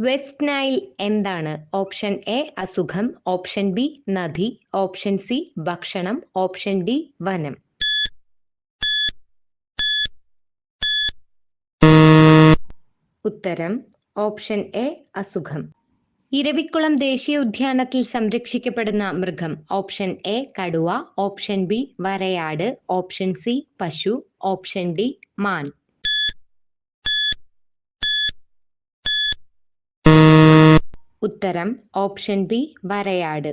West Nile എന്താണ്? Option A അസുഖം. Option B നദി. ഓപ്ഷൻ സി ഭക്ഷണം. ഓപ്ഷൻ ഡി വനം. ഉത്തരം ഓപ്ഷൻ എ അസുഖം. ഇരവിക്കുളം ദേശീയ ഉദ്യാനത്തിൽ സംരക്ഷിക്കപ്പെടുന്ന മൃഗം. ഓപ്ഷൻ എ കടുവ. ഓപ്ഷൻ ബി വരയാട്. ഓപ്ഷൻ സി പശു. ഓപ്ഷൻ ഡി മാൻ. ഉത്തരം ഓപ്ഷൻ ബി വരയാട്.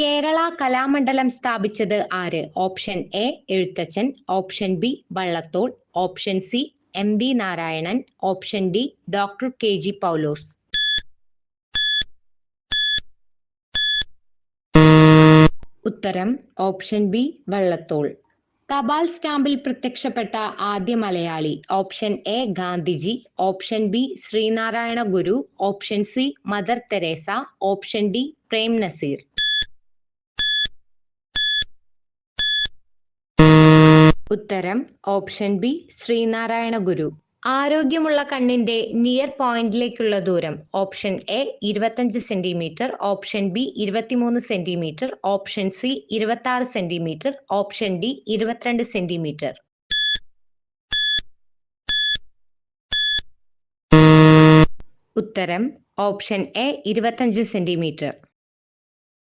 കേരള കലാമണ്ഡലം സ്ഥാപിച്ചത് ആര്? Option A Ezhuthachan option B Vallathol option C M V Narayanan option D doctor K G Paulose. ഉത്തരം ഓപ്ഷൻ ബി വള്ളത്തോൾ. തപാൽ സ്റ്റാമ്പിൽ പ്രത്യക്ഷപ്പെട്ട ആദ്യ Malayali option A Gandhiji option B Sreenarayana Guru option C Mother Teresa option D Prem Nazir. ഉത്തരം option B Sreenarayana ഗുരു. ആരോഗ്യമുള്ള കണ്ണിന്റെ near പോയിന്റിലേക്കുള്ള ദൂരം ഓപ്ഷൻ എ ഇരുപത്തഞ്ച് സെന്റിമീറ്റർ ഓപ്ഷൻ ബി ഇരുപത്തിമൂന്ന് സെന്റിമീറ്റർ ഓപ്ഷൻ സി ഇരുപത്തി ആറ് സെന്റിമീറ്റർ ഓപ്ഷൻ ഡി ഇരുപത്തിരണ്ട് സെന്റിമീറ്റർ ഉത്തരം ഓപ്ഷൻ എ ഇരുപത്തഞ്ച് സെന്റിമീറ്റർ